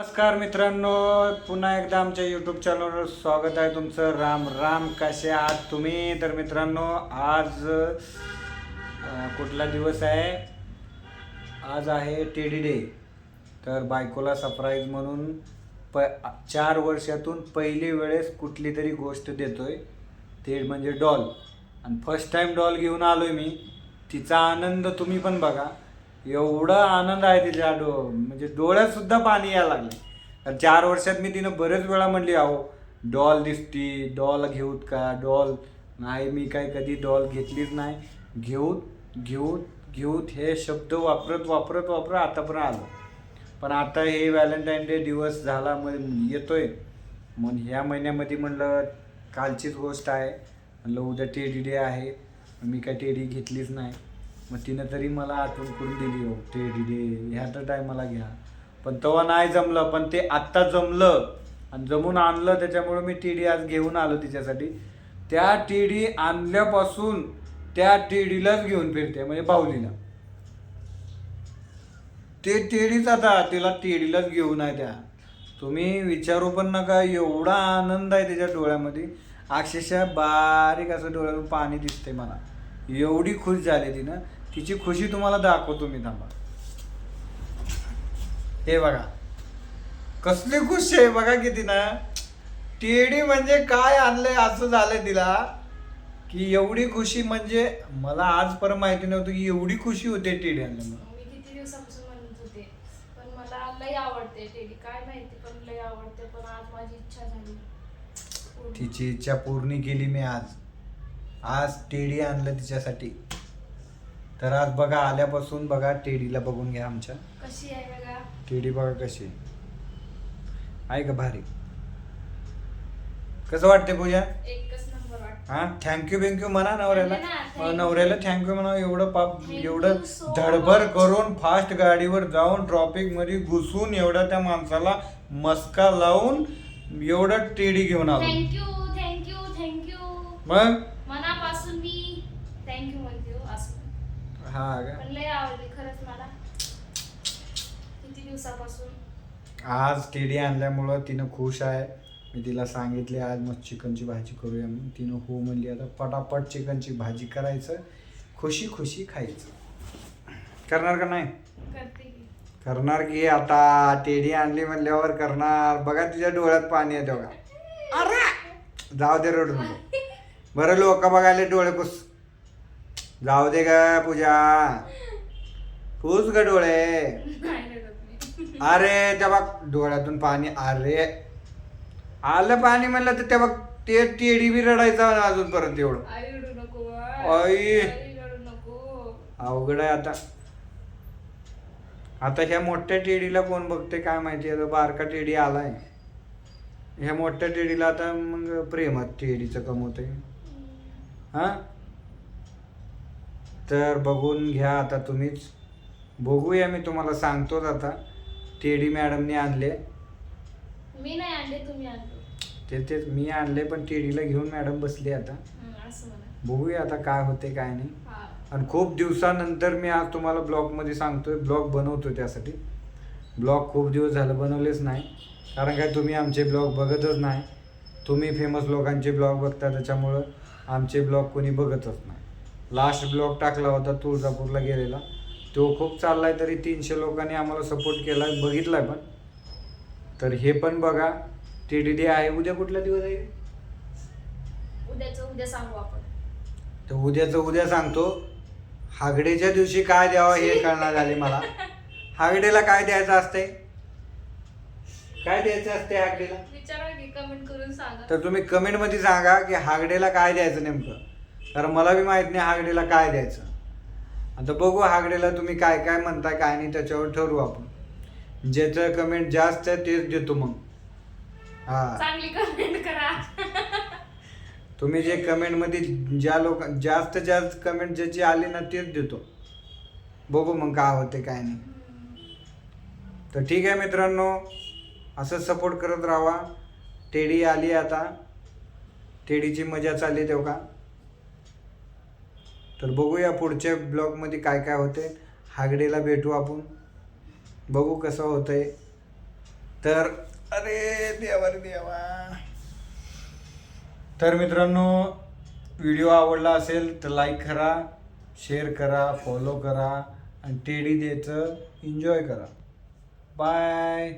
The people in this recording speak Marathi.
नमस्कार मित्रांनो पुन्हा एकदा आमच्या यूट्यूब चॅनलवर स्वागत आहे तुमचं. राम राम कसे आहात तुम्ही? तर मित्रांनो आज कुठला दिवस आहे? आज आहे टेडी डे. तर बायकोला सरप्राईज म्हणून प चार वर्षातून पहिली वेळेस कुठली तरी गोष्ट देतोय. ते म्हणजे डॉल. आणि फर्स्ट टाईम डॉल घेऊन आलोय मी. तिचा आनंद तुम्ही पण बघा. एवढा आनंद आहे तिच्या डो म्हणजे डोळ्यात सुद्धा पाणी यायला लागले. तर चार वर्षात मी तिनं बरेच वेळा म्हणली अहो डॉल दिसती डॉल घेऊत का? डॉल नाही मी काय कधी डॉल घेतलीच नाही. घेऊत घेऊत घेऊत हे शब्द वापरत वापरत वापरत आतापर्यंत आलो. पण आता हे व्हॅलेंटाईन डे दिवस झाला मग येतोय. मग ह्या महिन्यामध्ये म्हणलं कालचीच गोष्ट आहे. म्हणलं उद्या टेडी डे आहे. मी काय टेडी घेतलीच नाही. मग तिनं तरी मला आठवण करून दिली हो टेडी डिडे ह्या तर टायमाला घ्या. पण तेव्हा नाही जमलं पण ते आत्ता जमलं. आणि जमून आणलं त्याच्यामुळे मी टेडी आज घेऊन आलो तिच्यासाठी. त्या टेडी आणल्यापासून त्या टेडीलाच घेऊन फिरते म्हणजे बाहुलीला. ते टेडीच आता तिला टेडीलाच घेऊन आहे त्या. तुम्ही विचारू पण नका एवढा आनंद आहे त्याच्या डोळ्यामध्ये. अक्षरशः बारीक असं डोळ्यातून पाणी दिसते मला. एवढी खुश झाली तिनं. तिची खुशी तुम्हाला दाखवतो मी थांबा. हे बघा. कसली खुश आहे बघा किती ना. टेडी म्हणजे काय आणलंय असं झालंय तिला. की एवढी खुशी म्हणजे मला आजपर्यंत माहिती नव्हतं की एवढी खुशी होते टेडी आणल्यामुळे. मी किती दिवसापासून म्हणत होते पण मला लय आवडते टेडी. काय माहिती पण लय आवडते पण आज माझी इच्छा झाली. पूर्ण. तिची इच्छा पूर्ण केली मी आज. आज टेडी आणलं तिच्यासाठी. तर आज बघा आल्यापासून बघा टेडीला बघून घ्या आमच्या. कशी आहे बघा? टेडी बघा कशी आहे. का भारी? कसं वाटते पूजा? एकच नंबर वाटत हा? थँक्यू बिंक्यू म्हणा नवऱ्याला. नवऱ्याला थँक्यू म्हणा एवढं पाप एवढं धडभर. करून फास्ट गाडीवर जाऊन ट्रॉफिकमध्ये घुसून एवढा त्या माणसाला मस्का लावून एवढं टेडी घेऊन आलो. थँक्यू थँक्यू थँक्यू मग मनापासून मी थँक्यू म्हणते हो, असं हा का? पण लय आवडली खरंच मला. किती दिवसापासून. आज टेडी आणल्यामुळं तिनं खुश आहे. मी तिला सांगितले आज मग चिकनची भाजी करूया. म्हणून तिनं हो म्हणली आता पटापट चिकनची भाजी करायचं खुशी खुशी खायचं. करणार का नाही? करते की. करणार की आता. टेडी आणली म्हणल्यावर करणार. बघा तिच्या डोळ्यात पाणी येते बघा. अरे! जाऊ दे रडू नको. बरं लोक बघायला डोळे पुस जाऊ दे का पूजा. पुस ग डोळे. अरे बघ डोळ्यातून पाणी अरे आलं पाणी म्हणलं तर बघ ते टेडी बी रडायचा अजून परत एवढं. आई अवघड आहे आता. आता ह्या मोठ्या टेडीला कोण बघते काय माहिती आता बारका टेडी आलाय. ह्या मोठ्या टेडीला आता मग प्रेमात टेडीचं कमवते हा? तर बघून घ्या आता तुम्हीच. बघूया मी तुम्हाला सांगतोच आता. टेडी मॅडमने आणले. मी नाही आणले तुम्ही आणले ते तेच मी आणले पण टेडीला घेऊन मॅडम बसली आता. हं, असं म्हणा. बघूया आता काय होते काय नाही. हा. आणि खूप दिवसानंतर मी आज तुम्हाला ब्लॉगमध्ये सांगतोय ब्लॉग बनवतोय त्यासाठी. ब्लॉग खूप दिवस झालं बनवलेच नाही. कारण काय तुम्ही आमचे ब्लॉग बघतच नाही. तुम्ही फेमस लोकांचे ब्लॉग बघता त्याच्यामुळं आमचे ब्लॉग कोणी बघतच नाही. लास्ट ब्लॉग टाकला होता तुळजापूरला गेलेला. तो खूप चाललाय तरी तीनशे लोकांनी आम्हाला सपोर्ट केला बघितलाय पण. तर हे पण बघा टी डी डी आहे. उद्या कुठला दिवस आहे? उद्याच उद्या सांगू आपण. तर उद्याचं उद्या सांगतो. हागडेच्या दिवशी काय द्यावं हे कळणार झाले मला. हागडेला काय द्यायचं असते काय द्यायचं असते हागडेला? विचारा की कमेंट करून सांगा. तर तुम्ही कमेंटमध्ये सांगा की हागडेला काय द्यायचं नेमकं? कारण मला बी माहीत नाही हागडेला काय द्यायचं. आता बघू हागडेला तुम्ही काय काय म्हणताय काय नाही त्याच्यावर ठरवू आपण. ज्याचं कमेंट जास्त आहे तेच देतो मग. हा. चांगली कमेंट करा. तुम्ही जे कमेंटमध्ये ज्या लोक जास्त जास्त कमेंट ज्याची आली ना तेच देतो. बघू मग काय होते काय नाही. तर ठीक आहे मित्रांनो असंच सपोर्ट करत राहा. टेडी आली आता. टेडीची मजा चालली तेव्हा. तर बघूया पुढच्या ब्लॉगमध्ये काय काय होते. हागडेला भेटू आपण. बघू कसं होतंय. तर अरे देवा रे देवा. तर मित्रांनो व्हिडिओ आवडला असेल तर लाईक करा शेअर करा फॉलो करा आणि टेडी द्यायचं एन्जॉय करा. बाय